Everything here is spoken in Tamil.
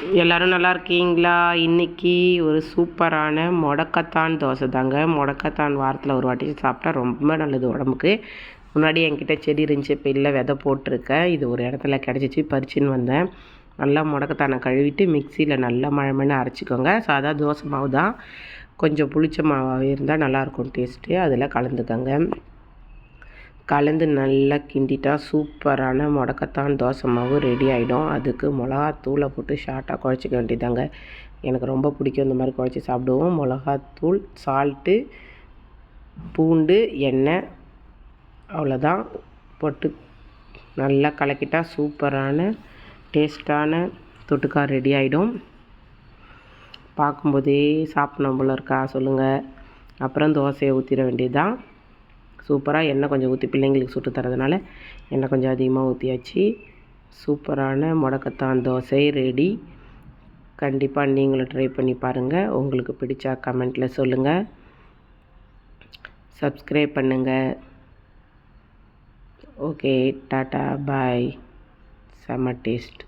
எல்லோரும் நல்லா இருக்கீங்களா? இன்றைக்கி ஒரு சூப்பரான முடக்கத்தான் தோசை தாங்க. முடக்கத்தான் வாரத்தில் ஒரு வாட்டி சாப்பிட்டா ரொம்ப நல்லது உடம்புக்கு. முன்னாடி என்கிட்ட செடி இருந்துச்சு இப்போ இல்லை விதை போட்டிருக்கேன் இது ஒரு இடத்துல கிடச்சிச்சு பறிச்சுன்னு வந்தேன். நல்லா முடக்கத்தானை கழுவிட்டு மிக்சியில் நல்லா மழை அரைச்சிக்கோங்க. சாதா தோசை மாவு தான் கொஞ்சம் புளிச்ச மாவாகவே இருந்தால் நல்லாயிருக்கும் டேஸ்ட்டு. அதில் கலந்துக்கோங்க. கலந்து நல்லா கிண்டிட்டா சூப்பரான முடக்கத்தான் தோசை மாவு ரெடி ஆகிடும் அதுக்கு மிளகாத்தூளை போட்டு ஷார்ட்டாக குழச்சிக்க வேண்டியதாங்க எனக்கு ரொம்ப பிடிக்கும் இந்த மாதிரி குழச்சி சாப்பிடுவோம். மிளகாத்தூள் சால்ட்டு பூண்டு எண்ணெய் அவ்வளோதான் போட்டு நல்லா கலக்கிட்டா சூப்பரான டேஸ்ட்டான தொட்டுக்கா ரெடி ஆகிடும் பார்க்கும்போதே சாப்பிடணும் போல இருக்கா? சொல்லுங்கள் அப்புறம் தோசையை ஊற்றிட வேண்டியது தான் சூப்பராக எண்ணெய் கொஞ்சம் ஊற்றி பிள்ளைங்களுக்கு சுட்டு தரதுனால எண்ணெய் கொஞ்சம் அதிகமாக ஊற்றியாச்சு சூப்பரான முடக்கத்தான் தோசை ரெடி கண்டிப்பாக நீங்களும் ட்ரை பண்ணி பாருங்கள் உங்களுக்கு பிடிச்சா கமெண்ட்டில் சொல்லுங்கள் சப்ஸ்கிரைப் பண்ணுங்கள் ஓகே டாட்டா பாய் செம்ம டேஸ்ட்